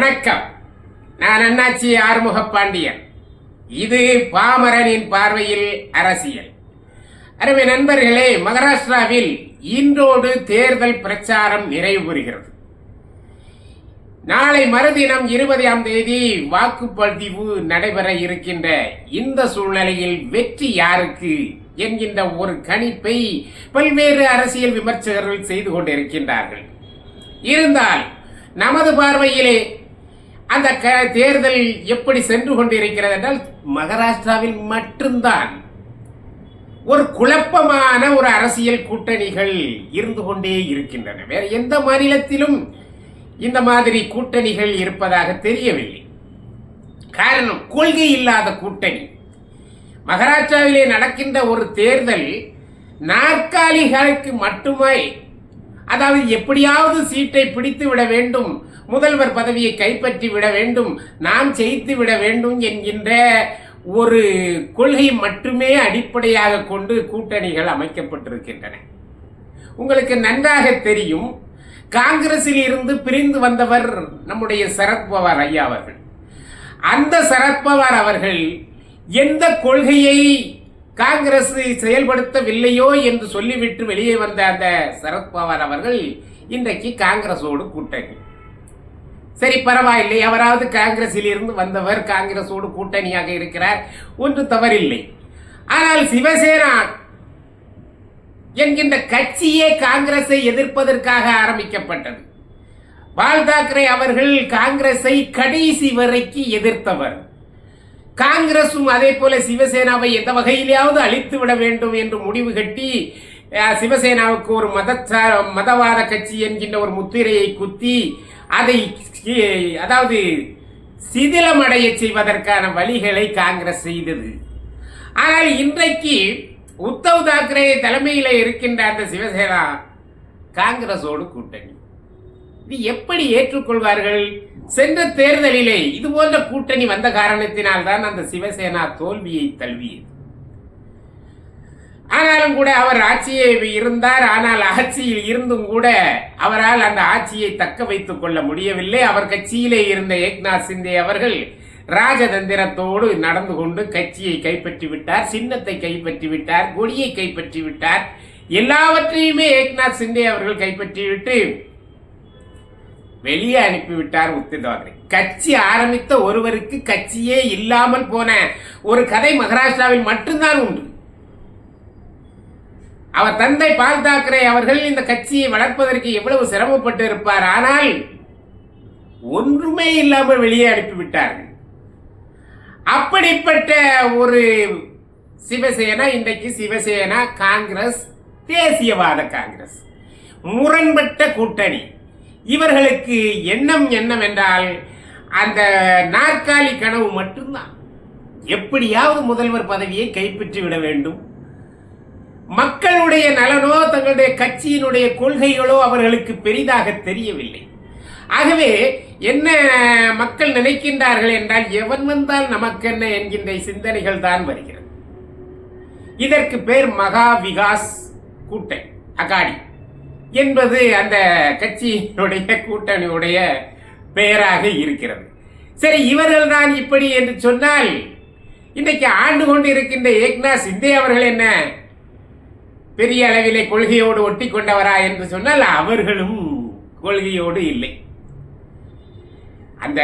வணக்கம். நான் அண்ணாச்சி ஆறுமுக பாண்டியன் இது பாமரனின் பார்வையில் அரசியல். அருமை நண்பர்களே மகாராஷ்டிராவில் இன்றோடு தேர்தல் பிரச்சாரம் நிறைவு பெறுகிறது நாளை மறுதினம் இருபதாம் தேதி வாக்குப்பதிவு நடைபெற இருக்கின்ற இந்த சூழ்நிலையில் வெற்றி யாருக்கு என்கின்ற ஒரு கணிப்பை பல்வேறு அரசியல் விமர்சகர்கள் செய்து கொண்டிருக்கின்றார்கள். இருந்தால் நமது பார்வையிலே அந்த க- தேர்தல் எப்படி சென்று கொண்டிருக்கிறது என்றால் மகாராஷ்டிராவில் மட்டும்தான். ஒரு குழப்பமான ஒரு அரசியல் கூட்டணிகள் இருந்து கொண்டே இருக்கின்றன. வேற எந்த மாநிலத்திலும் இந்த மாதிரி கூட்டணிகள் இருப்பதாக தெரியவில்லை. காரணம் கொள்கை இல்லாத கூட்டணி. மகாராஷ்டிராவிலே நடக்கின்ற ஒரு தேர்தல் நாற்காலிகளுக்கு மட்டுமே அதாவது எப்படியாவது சீட்டை பிடித்து விட வேண்டும் முதல்வர் பதவியை கைப்பற்றி விட வேண்டும் நாம் ஜெயித்து விட வேண்டும் என்கின்ற ஒரு கொள்கை மட்டுமே அடிப்படையாக கொண்டு கூட்டணிகள் அமைக்கப்பட்டிருக்கின்றன. உங்களுக்கு நன்றாக தெரியும் காங்கிரஸில் இருந்து பிரிந்து வந்தவர் நம்முடைய சரத்பவார் ஐயா அவர்கள். அந்த சரத்பவார் அவர்கள் எந்த கொள்கையை காங்கிரஸ் செயல்படுத்தவில்லையோ என்று சொல்லிவிட்டு வெளியே வந்த அந்த சரத்பவார் அவர்கள் இன்றைக்கு காங்கிரஸோடு கூட்டணி. சரி பரவாயில்லை. அவராவது காங்கிரஸில் இருந்து வந்தவர் காங்கிரஸோடு கூட்டணியாக இருக்கிறார். ஒன்று தவறில்லை. ஆனால் சிவசேனா என்கின்ற கட்சியே காங்கிரஸை எதிர்ப்பதற்காக ஆரம்பிக்கப்பட்டது. பால் தாக்கரே அவர்கள் காங்கிரஸை கடைசி வரைக்கு எதிர்த்தவர். காங்கிரசும் அதே போல சிவசேனாவை எந்த வகையிலாவது அழித்து விட வேண்டும் என்று முடிவு கட்டி சிவசேனாவுக்கு ஒரு மத மதவாத கட்சி என்கின்ற ஒரு முத்திரையை குத்தி அதை அதாவது சிதிலமடைய செய்வதற்கான வழிகளை காங்கிரஸ் செய்தது. ஆனால் இன்றைக்கு உத்தவ் தாக்கரே தலைமையில் இருக்கின்ற அந்த சிவசேனா காங்கிரஸோடு கூட்டணி. இது எப்படி ஏற்றுக்கொள்வார்கள்? சென்ற தேர்தலிலே இது போன்ற கூட்டணி வந்த காரணத்தினால் தான் அந்த சிவசேனா தோல்வியை தழுவியது. ஆனாலும் கூட அவர் ஆட்சியை இருந்தார் ஆனால் ஆட்சியில் இருந்தும் கூட அவரால் அந்த ஆட்சியை தக்க வைத்துக் கொள்ள முடியவில்லை. அவர் கட்சியிலே இருந்த ஏக்நாத் சிந்தே அவர்கள் ராஜதந்திரத்தோடு நடந்து கொண்டு கட்சியை கைப்பற்றி விட்டார் சின்னத்தை கைப்பற்றி விட்டார் கொடியை கைப்பற்றி விட்டார். எல்லாவற்றையுமே ஏக்நாத் சிந்தே அவர்கள் கைப்பற்றிவிட்டு வெளியே அனுப்பிவிட்டார் உத்தவ் தாக்கரே கட்சி ஆரம்பித்த ஒருவருக்கு கட்சியே இல்லாமல் போன ஒரு கதை மகாராஷ்டிராவில் மட்டும்தான் உண்டு. அவர் தந்தை பால் தாக்கரே அவர்கள் இந்த கட்சியை வளர்ப்பதற்கு எவ்வளவு சிரமப்பட்டு இருப்பார் ஆனால் ஒன்றுமே இல்லாமல் வெளியே அனுப்பிவிட்டார்கள். அப்படிப்பட்ட ஒரு சிவசேனா இன்றைக்கு சிவசேனா காங்கிரஸ் தேசியவாத காங்கிரஸ் முரண்பட்ட கூட்டணி. இவர்களுக்கு எண்ணம் என்னவென்றால் அந்த நாற்காலி கனவு மட்டும்தான். எப்படியாவது முதல்வர் பதவியை கைப்பற்றி விட வேண்டும். மக்களுடைய நலனோ தங்களுடைய கட்சியினுடைய கொள்கைகளோ அவர்களுக்கு பெரிதாக தெரியவில்லை. ஆகவே என்ன மக்கள் நினைக்கின்றார்கள் என்றால் எவன் வந்தால் நமக்கென்ன என்கின்ற சிந்தனைகள் தான் வருகிறது. இதற்கு பேர் மகா விகாஸ் கூட்டணி அகாடி என்பது அந்த கட்சியினுடைய கூட்டணியுடைய பெயராக இருக்கிறது. சரி இவர்கள் தான் இப்படி என்று சொன்னால் இன்றைக்கு ஆண்டு கொண்டு இருக்கின்ற ஏக்னா சிந்தே அவர்கள் என்ன பெரிய அளவிலே கொள்கையோடு ஒட்டி கொண்டவரா என்று சொன்னால் அவர்களும் கொள்கையோடு இல்லை. அந்த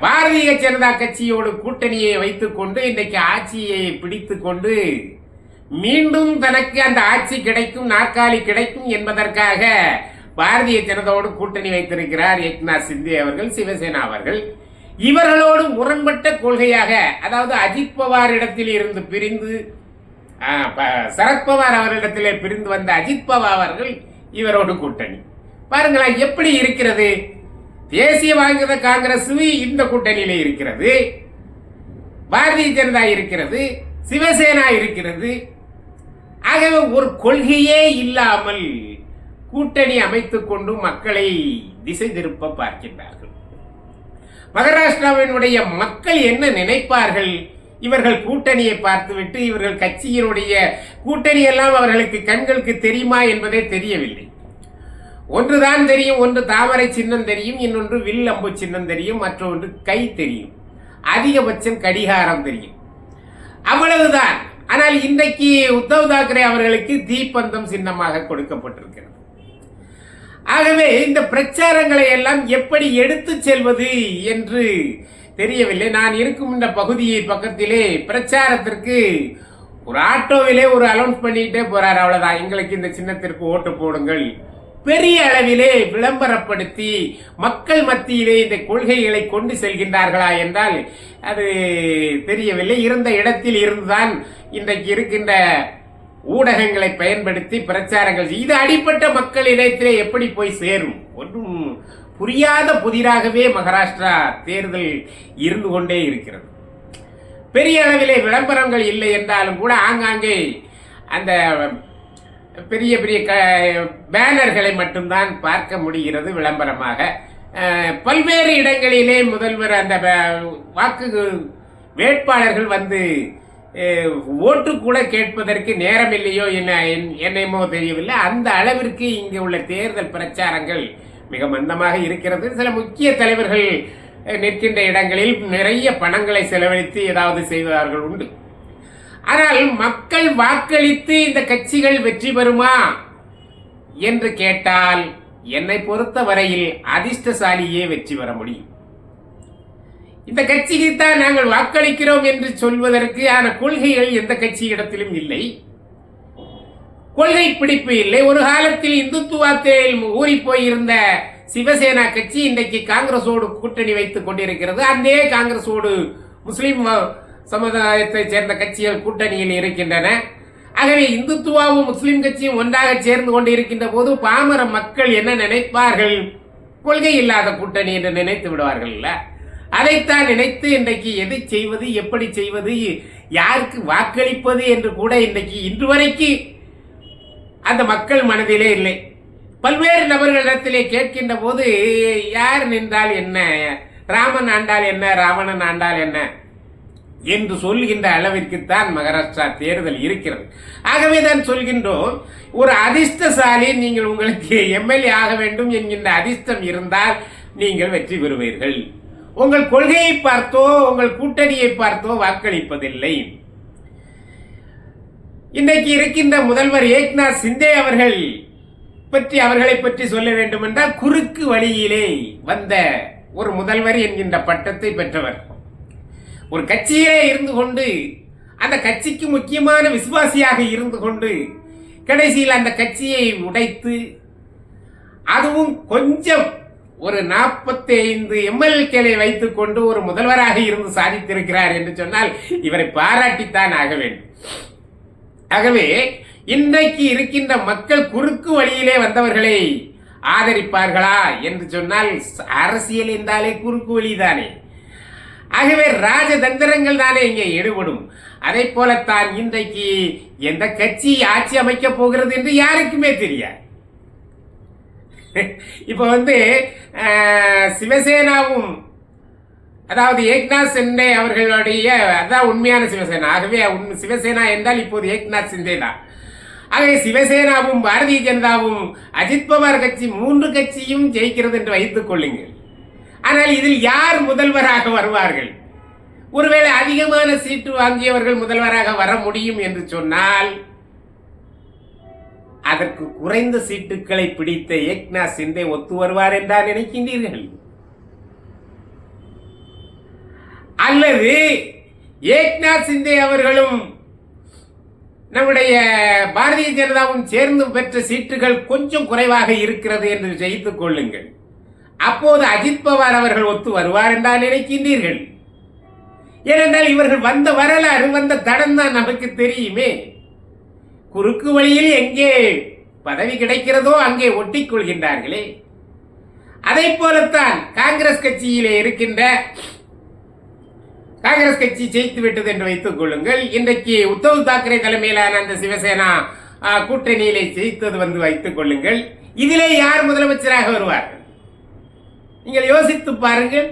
பாரதிய ஜனதா கட்சியோடு கூட்டணியை வைத்துக்கொண்டு இன்றைக்கு ஆட்சியை பிடித்து கொண்டு மீண்டும் தனக்கு அந்த ஆட்சி கிடைக்கும் நாற்காலி கிடைக்கும் என்பதற்காக பாரதிய ஜனதாவோடு கூட்டணி வைத்திருக்கிறார் ஏக்நாத் சிந்தே அவர்கள் சிவசேனா அவர்கள். இவர்களோடு முரண்பட்ட கொள்கையாக அதாவது அஜித் பவார் இடத்தில் இருந்து பிரிந்து சரத்பவார் அவர்களிடத்திலே பிரிந்து வந்த அஜித் பவார் அவர்கள் இவரோடு கூட்டணி. பாருங்களேன் எப்படி இருக்கிறது? தேசிய வாங்கித காங்கிரஸ் இந்த கூட்டணியிலே இருக்கிறது. பாரதிய ஜனதா இருக்கிறது சிவசேனா இருக்கிறது. ஆகவே ஒரு கொள்கையே இல்லாமல் கூட்டணி அமைத்துக் கொண்டு மக்களை திசை திருப்ப பார்க்கின்றார்கள். மகாராஷ்டிராவினுடைய மக்கள் என்ன நினைப்பார்கள்? இவர்கள் கூட்டணியை பார்த்துவிட்டு இவர்கள் கட்சியினுடைய கூட்டணி எல்லாம் அவர்களுக்கு கண்களுக்கு தெரியுமா என்பதே தெரியவில்லை. ஒன்றுதான் தெரியும் ஒன்று தாமரை சின்னம் தெரியும் இன்னொன்று வில் அம்பு சின்னம் தெரியும் மற்றொன்று கை தெரியும். அதிகபட்சம் கடிகாரம் தெரியும். அவ்வளவுதான். ஆனால் இன்றைக்கு உத்தவ் தாக்கரே அவர்களுக்கு தீப்பந்தம் சின்னமாக கொடுக்கப்பட்டிருக்கிறது. ஆகவே இந்த பிரச்சாரங்களை எல்லாம் எப்படி எடுத்து செல்வது என்று தெரியவில்லை. நான் இருக்கும் இந்த பகுதியை பக்கத்திலே பிரச்சாரத்திற்கு ஒரு ஆட்டோவிலே ஒரு அலௌன்ஸ் பண்ணிக்கிட்டே போறாரு. அவ்வளவுதான். எங்களுக்கு இந்த சின்னத்திற்கு ஓட்டு போடுங்கள். பெரிய அளவிலே விளம்பரப்படுத்தி மக்கள் மத்தியிலே இந்த கொள்கைகளை கொண்டு செல்கின்றார்களா என்றால் அது தெரியவில்லை. இருந்த இடத்தில் இருந்துதான் இன்றைக்கு இருக்கின்ற ஊடகங்களை பயன்படுத்தி பிரச்சாரங்கள் இது அடிப்பட்ட மக்கள் இடத்திலே எப்படி போய் சேரும்? ஒன்றும் புரியாத புதிராகவே மகாராஷ்டிரா தேர்தல் இருந்து கொண்டே இருக்கிறது. பெரிய அளவிலே விளம்பரங்கள் இல்லை என்றாலும் கூட ஆங்காங்கே அந்த பெரிய பெரிய க பேனர்களை மட்டும்தான் பார்க்க முடிகிறது விளம்பரமாக. பல்வேறு இடங்களிலே முதல்வர் அந்த வாக்கு வேட்பாளர்கள் வந்து ஓட்டு கூட கேட்பதற்கு நேரம் இல்லையோ என்ன என்- என்னமோ தெரியவில்லை. அந்த அளவிற்கு இங்கே உள்ள தேர்தல் பிரச்சாரங்கள் மிக மந்தமாக இருக்கிறது. சில முக்கிய தலைவர்கள் நிற்கின்ற இடங்களில் நிறைய பணங்களை செலவழித்து ஏதாவது செய்வதார்கள் உண்டு. ஆனால் மக்கள் வாக்களித்து இந்த கட்சிகள் வெற்றி பெறுமா என்று கேட்டால் என்னை பொறுத்த வரையில் அதிர்ஷ்டசாலியே வெற்றி பெற முடியும். இந்த கட்சிக்கு தான் நாங்கள் வாக்களிக்கிறோம் என்று சொல்வதற்கு ஆன கொள்கைகள் எந்த கட்சியிடத்திலும் இல்லை. கொள்கை பிடிப்பு இல்லை. ஒரு காலத்தில் இந்துத்துவத்தில் ஊறி போயிருந்த சிவசேனா கட்சி இன்றைக்கு காங்கிரஸோடு கூட்டணி வைத்துக் கொண்டிருக்கிறது. அதே காங்கிரஸோடு முஸ்லிம் சமுதாயத்தை சமுதாயத்தைச் சேர்ந்த கட்சிகள் கூட்டணியில் இருக்கின்றன. ஆகவே இந்துத்துவாவும் முஸ்லிம் கட்சியும் ஒன்றாக சேர்ந்து கொண்டு இருக்கின்ற போது பாமர மக்கள் என்ன நினைப்பார்கள்? கொள்கை இல்லாத கூட்டணி என்று நினைத்து விடுவார்கள்ல அதைத்தான் நினைத்து இன்றைக்கு எதை செய்வது எப்படி செய்வது யாருக்கு வாக்களிப்பது என்று கூட இன்றைக்கு இன்று வரைக்கும் அந்த மக்கள் மனதிலே இல்லை. பல்வேறு நபர்களிடத்திலே கேட்கின்ற போது யார் நின்றால் என்ன? ராமன் ஆண்டால் என்ன? ராவணன் ஆண்டால் என்ன? என்று சொல்கின்ற அளவிற்குத்தான் மகாராஷ்டிரா தேர்தல் இருக்கிறது. ஆகவே தான் சொல்கின்றோம் ஒரு அதிர்ஷ்டசாலி நீங்கள் உங்களுக்கு எம்எல்ஏ ஆக வேண்டும் என்கின்ற அதிர்ஷ்டம் இருந்தால் நீங்கள் வெற்றி பெறுவீர்கள். உங்கள் கொள்கையை பார்த்தோ உங்கள் கூட்டணியை பார்த்தோ வாக்களிப்பதில்லை. இன்றைக்கு இருக்கின்ற முதல்வர் ஏக்நாத் சிந்தே அவர்கள் பற்றி அவர்களை பற்றி சொல்ல வேண்டும் என்றால் குறுக்கு வழியிலே வந்த ஒரு முதல்வர் என்கின்ற பட்டத்தை பெற்றவர். ஒரு கட்சியிலே இருந்து கொண்டு அந்த கட்சிக்கு முக்கியமான விசுவாசியாக இருந்து கொண்டு கடைசியில் அந்த கட்சியை உடைத்து அதுவும் கொஞ்சம் ஒரு நாற்பத்தி ஐந்து எம்எல்ஏக்களை வைத்துக் கொண்டு ஒரு முதல்வராக இருந்து சாதித்திருக்கிறார் என்று சொன்னால் இவரை பாராட்டித்தான் ஆக வேண்டும். ஆகவே இன்றைக்கு இருக்கின்ற மக்கள் குறுக்கு வழியிலே வந்தவர்களை ஆதரிப்பார்களா என்று சொன்னால் அரசியல் என்றாலே குறுக்கு வழிதானே. ஆகவே ராஜதந்திரங்கள் தானே இங்கே ஈடுபடும். அதை போலத்தான் இன்றைக்கு எந்த கட்சி ஆட்சி அமைக்கப் போகிறது என்று யாருக்குமே தெரியாது. இப்போ வந்து சிவசேனாவும் அதாவது ஏக்நாத் சிண்டே அவர்களுடைய அதான் உண்மையான சிவசேனா. ஆகவே உண்மை- சிவசேனா என்றால் இப்போது ஏக்நாத் சிண்டே தான். ஆகவே சிவசேனாவும் பாரதிய ஜனதாவும் அஜித் பவார் கட்சி மூன்று கட்சியும் ஜெயிக்கிறது என்று வைத்துக் கொள்ளுங்கள். ஆனால் இதில் யார் முதல்வராக வருவார்கள்? ஒருவேளை அதிகமான சீட்டு வாங்கியவர்கள் முதல்வராக வர முடியும் என்று சொன்னால் அதற்கு குறைந்த சீட்டுகளை பிடித்த ஏக்நாத் சிந்தே ஒத்து வருவார் என்றால் நினைக்கின்றீர்கள். அல்லது ஏக்நாத் சிந்தே அவர்களும் நம்முடைய பாரதிய ஜனதாவும் சேர்ந்து பெற்ற சீட்டுகள் கொஞ்சம் குறைவாக இருக்கிறது என்று ஜெயித்துக் கொள்ளுங்கள். அப்போது அஜித் பவார் அவர்கள் ஒத்து வருவார் என்றால் நினைக்கின்றீர்கள். ஏனென்றால் இவர்கள் வந்த வரலாறு வந்த தடம் தான் நமக்கு தெரியுமே. குறுக்கு வழியில் எங்கே பதவி கிடைக்கிறதோ அங்கே ஒட்டிக்கொள்கின்றார்களே அதை போலத்தான் காங்கிரஸ் கட்சியிலே இருக்கின்ற காங்கிரஸ் கட்சி ஜெயித்து விட்டது என்று வைத்துக் கொள்ளுங்கள். இன்றைக்கு உத்தவ் தாக்கரே தலைமையிலான அந்த சிவசேனா கூட்டணியிலே ஜெயித்தது வந்து வைத்துக் கொள்ளுங்கள். இதிலே யார் முதலமைச்சராக வருவார்கள் நீங்கள் யோசித்து பாருங்கள்.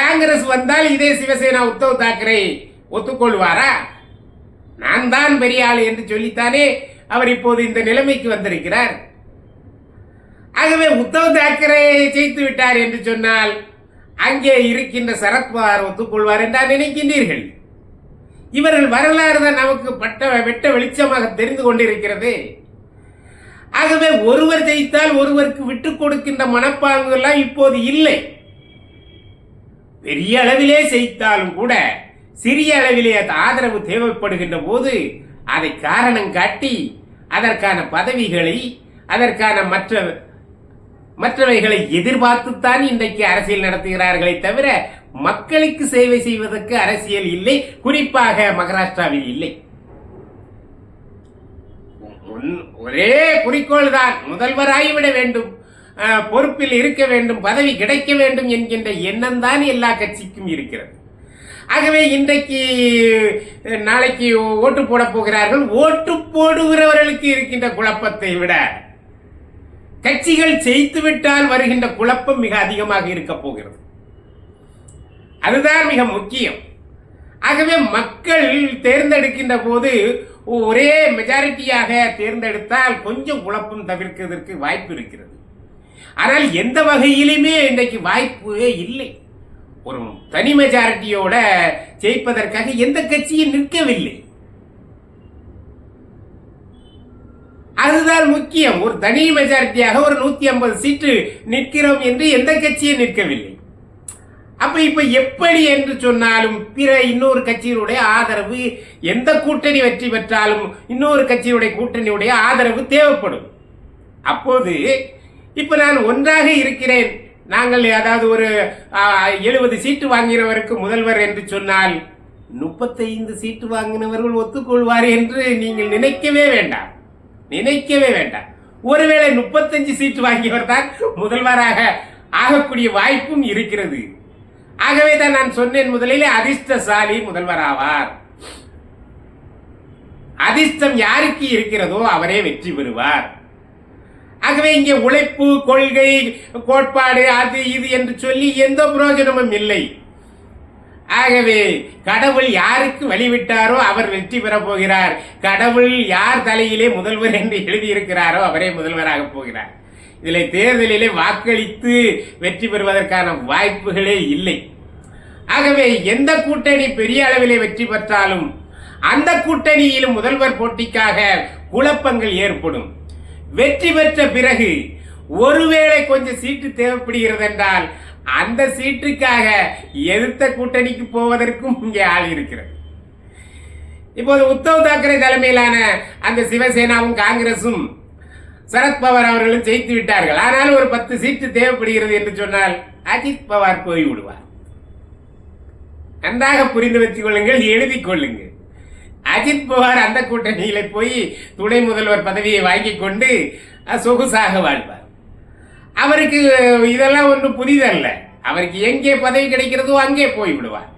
காங்கிரஸ் வந்தால் இதே சிவசேனா உத்தவ் தாக்கரே ஒத்துக்கொள்வாரா? நான் தான் பெரிய ஆள் என்று சொல்லித்தானே அவர் இப்போது இந்த நிலைமைக்கு வந்திருக்கிறார். ஆகவே உத்தவ் தாக்கரே ஜெயித்து விட்டார் என்று சொன்னால் அங்கே இருக்கின்ற சரத்பவார் ஒத்துக்கொள்வார் என்றார் நினைக்கின்றீர்கள். இவர்கள் வரலாறு தான் நமக்கு பட்ட வெட்ட வெளிச்சமாக தெரிந்து கொண்டிருக்கிறது. ஆகவே ஒருவர் ஜெயித்தால் ஒருவருக்கு விட்டுக் கொடுக்கின்ற மனப்பாங்குகள்லாம் இப்போது இல்லை. பெரிய அளவிலே ஜெயித்தாலும் கூட சிறிய அளவிலே அது ஆதரவு தேவைப்படுகின்ற போது அதை காரணம் காட்டி அதற்கான பதவிகளை அதற்கான மற்ற மற்றவைகளை எதிர்பார்த்துத்தான் இன்றைக்கு அரசியல் நடத்துகிறார்களே தவிர மக்களுக்கு சேவை செய்வதற்கு அரசியல் இல்லை குறிப்பாக மகாராஷ்டிராவில் இல்லை. ஒரே குறிக்கோள் தான் முதல்வராகிவிட வேண்டும் பொறுப்பில் இருக்க வேண்டும் பதவி கிடைக்க வேண்டும் என்கின்ற எண்ணம் தான் எல்லா கட்சிக்கும் இருக்கிறது. ஆகவே இன்றைக்கு நாளைக்கு ஓட்டு போட போகிறார்கள் ஓட்டு போடுகிறவர்களுக்கு இருக்கின்ற குழப்பத்தை விட கட்சிகள் செய்துவிட்டால் வருகின்ற குழப்பம் மிக அதிகமாக இருக்க போகிறது. அதுதான் மிக முக்கியம். ஆகவே மக்கள் தேர்ந்தெடுக்கின்ற போது ஒரே மெஜாரிட்டியாக தேர்ந்தெடுத்தால் கொஞ்சம் குழப்பம் தவிர்க்கிறதுக்கு வாய்ப்பு இருக்கிறது. ஆனால் எந்த வகையிலுமே இன்றைக்கு வாய்ப்பே இல்லை. ஒரு தனி மெஜாரிட்டியோட ஜெயிப்பதற்காக எந்த கட்சியும் நிற்கவில்லை. அதுதான் முக்கியம். ஒரு தனி மெஜாரிட்டியாக ஒரு நூத்தி ஐம்பது சீட்டு நிற்கிறோம் என்று எந்த கட்சியும் நிற்கவில்லை. அப்ப இப்ப எப்படி என்று சொன்னாலும் பிற இன்னொரு கட்சியினுடைய ஆதரவு எந்த கூட்டணி வெற்றி பெற்றாலும் இன்னொரு கட்சியுடைய கூட்டணியுடைய ஆதரவு தேவைப்படும். அப்போது இப்ப நான் ஒன்றாக இருக்கிறேன். நாங்கள் அதாவது ஒரு எழுபது சீட்டு வாங்கினவருக்கு முதல்வர் என்று சொன்னால் முப்பத்தைந்து சீட்டு வாங்கினவர்கள் ஒத்துக்கொள்வார் என்று நீங்கள் நினைக்கவே வேண்டாம். நினைக்கவே வேண்டாம். ஒருவேளை முப்பத்தஞ்சு சீட்டு வாங்கியவர் தான் முதல்வராக ஆகக்கூடிய வாய்ப்பும் இருக்கிறது. ஆகவே தான் நான் சொன்னேன் முதலிலே அதிர்ஷ்டசாலி முதல்வராவார். அதிர்ஷ்டம் யாருக்கு இருக்கிறதோ அவரே வெற்றி பெறுவார். ஆகவே இங்கே உழைப்பு கொள்கை கோட்பாடு அது இது என்று சொல்லி எந்த பிரயோஜனமும் இல்லை. ஆகவே கடவுள் யாருக்கு வழிவிட்டாரோ அவர் வெற்றி பெறப் போகிறார். கடவுள் யார் தலையிலே முதல்வர் என்று எழுதியிருக்கிறாரோ அவரே முதல்வராக போகிறார். இதில் தேர்தலிலே வாக்களித்து வெற்றி பெறுவதற்கான வாய்ப்புகளே இல்லை. ஆகவே எந்த கூட்டணி பெரிய அளவிலே வெற்றி பெற்றாலும் அந்த கூட்டணியிலும் முதல்வர் போட்டிக்காக குழப்பங்கள் ஏற்படும். வெற்றி பெற்ற பிறகு ஒருவேளை கொஞ்சம் சீட்டு தேவைப்படுகிறது என்றால் அந்த சீட்டுக்காக எதிர்த்த கூட்டணிக்கு போவதற்கும் இங்கே ஆள் இருக்கிறது. இப்போது உத்தவ் தாக்கரே தலைமையிலான அந்த சிவசேனாவும் காங்கிரசும் சரத்பவார் அவர்களும் ஜெயித்து விட்டார்கள். ஆனால் ஒரு பத்து சீட்டு தேவைப்படுகிறது என்று சொன்னால் அஜித் பவார் போய்விடுவார் நன்றாக புரிந்து வச்சுக் கொள்ளுங்கள் எழுதிக் கொள்ளுங்கள். அஜித் பவார் அந்த கூட்டணியில போய் துணை முதல்வர் பதவியை வாங்கிக் கொண்டு சொகுசாக வாழ்வார். அவருக்கு இதெல்லாம் ஒன்றும் புதிதல்ல. அவருக்கு எங்கே பதவி கிடைக்கிறதோ அங்கே போய் விடுவார்.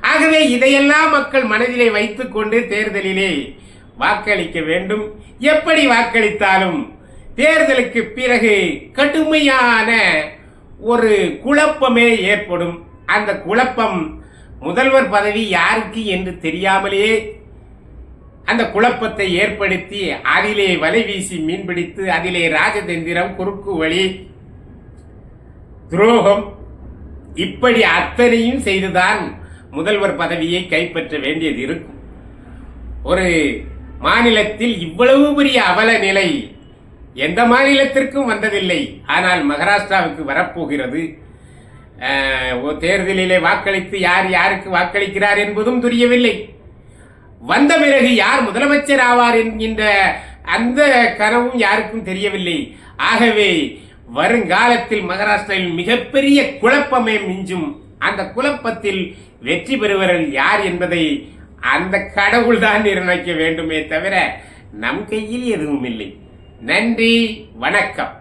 ஆகவே இதையெல்லாம் மக்கள் மனதிலே வைத்துக்கொண்டு தேர்தலிலே வாக்களிக்க வேண்டும். எப்படி வாக்களித்தாலும் தேர்தலுக்கு பிறகு கடுமையான ஒரு குழப்பமே ஏற்படும். அந்த குழப்பம் முதல்வர் பதவி யாருக்கு என்று தெரியாமலே அந்த குழப்பத்தை ஏற்படுத்தி அதிலே வலை வீசி மீன்பிடித்து அதிலே ராஜதந்திரம் குறுக்கு வழி துரோகம். இப்படி அத்தனையும் செய்துதான் முதல்வர் பதவியை கைப்பற்ற வேண்டியது இருக்கும். ஒரு மாநிலத்தில் இவ்வளவு பெரிய அவல நிலை எந்த மாநிலத்திற்கும் வந்ததில்லை. ஆனால் மகாராஷ்டிராவுக்கு வரப்போகிறது. தேர்தலிலே வாக்களித்து யார் யாருக்கு வாக்களிக்கிறார் என்பதும் தெரியவில்லை. வந்த பிறகு யார் முதலமைச்சர் ஆவார் என்கின்ற அந்த கனவும் யாருக்கும் தெரியவில்லை. ஆகவே வருங்காலத்தில் மகாராஷ்டிராவில் மிகப்பெரிய குழப்பமே மிஞ்சும். அந்த குழப்பத்தில் வெற்றி பெறுவர்கள் யார் என்பதை அந்த கடவுள் தான் நிர்ணயிக்க வேண்டுமே தவிர நம் கையில் எதுவும் இல்லை. நன்றி வணக்கம்.